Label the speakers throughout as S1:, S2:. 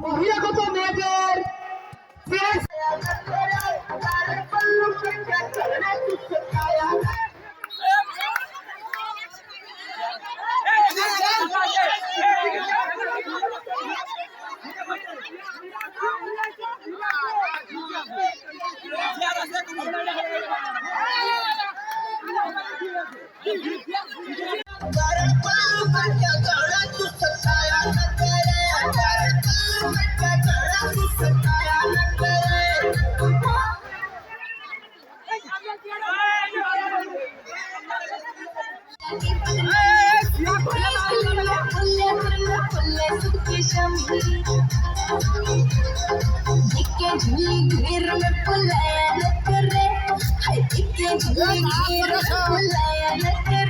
S1: বহিরাগত মেয়েদের फुले फुले फुले, सुखी शमी।
S2: दिखे झूली घेर में फुलाया न करे दिखे झूली घेर में फुलाया न करे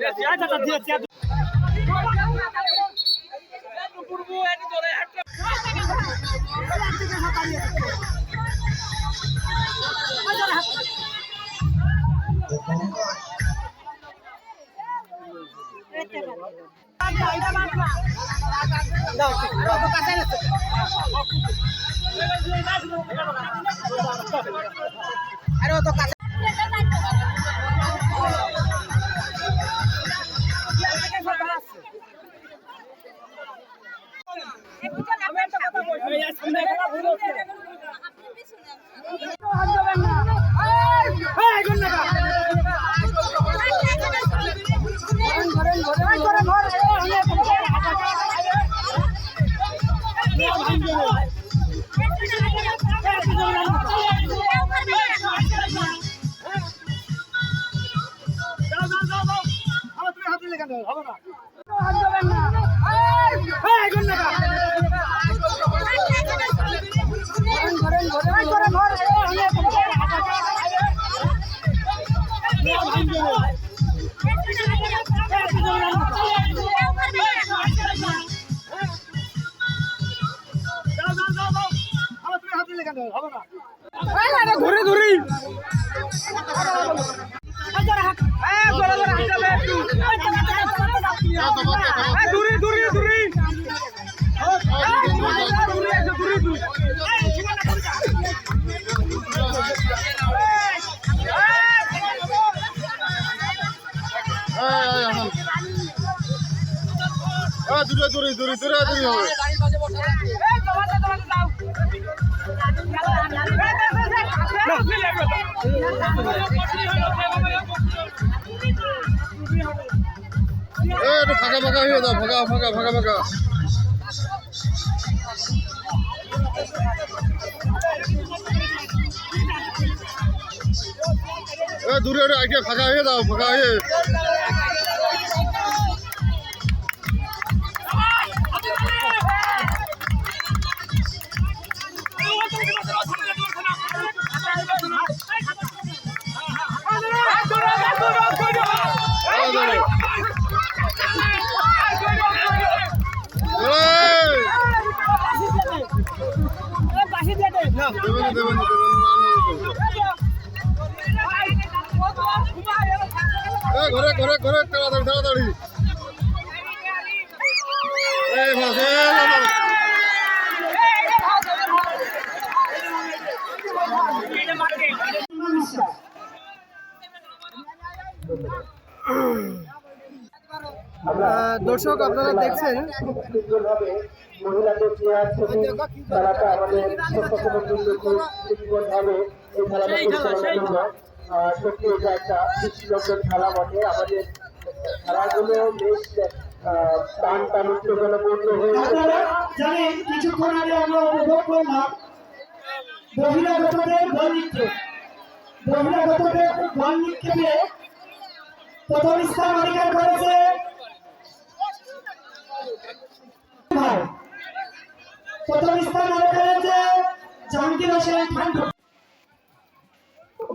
S1: Ya, ya, ya, ya, ya. আরে অত কাছে Hey, good night.
S3: দূরে দূরে দূরে দূরে দূরে হবে ফাঁকা ফাঁকা হয়ে দাও ফাঁকা ফাঁকা ফাঁকা ফাঁকা। দূরে আগে ফাঁকা হয়ে দাও ফাঁকা হয়ে! দেবেন দেবেন। ঘরে ঘরে ঘরে তাড়াতাড়ি তাড়াতাড়ি।
S4: দর্শক আপনারা দেখছেন।
S5: সত্যি এটা একটা দৃষ্টিনন্দন খেলা বটে, আমাদের খেলাগুলো বেশ টান টান উত্তেজনাপূর্ণ হয়ে
S1: আপনারা জানেন, কিছুক্ষণ আগে আমরা অনুভব করলাম বহিরাগতদের বল বহিরাগতদের বল প্রথম স্থান অধিকার করেছে প্রথম স্থান অধিকার করেছে জাহাঙ্গীর হোসেন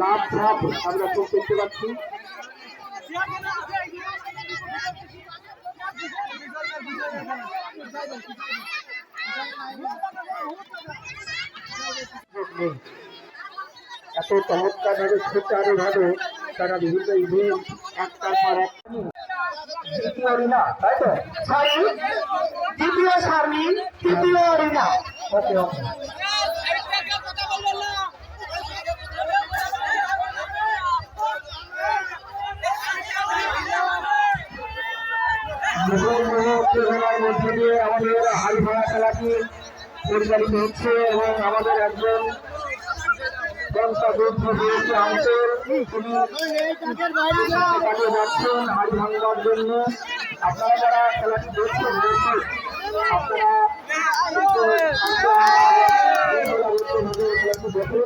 S5: লাভ ধাপ আমরা খুব দেখতে পাচ্ছি। এত চমৎকার ভাবে সুচারু ভাবে তারা বিভিন্ন ইভেন্ট একটার পর এক দ্বিতীয় রিনা তাই তো?
S1: সারি সারি তৃতীয় রিনা
S5: ওকে ওকে। মধ্যে দিয়ে আমাদের ভাঙা খেলাটি হচ্ছে এবং আমাদের একজন আঙ্কেল তিনি তাকে যাচ্ছেন জন্য আপনারা খেলাটি দেখছেন আপনারা দেখুন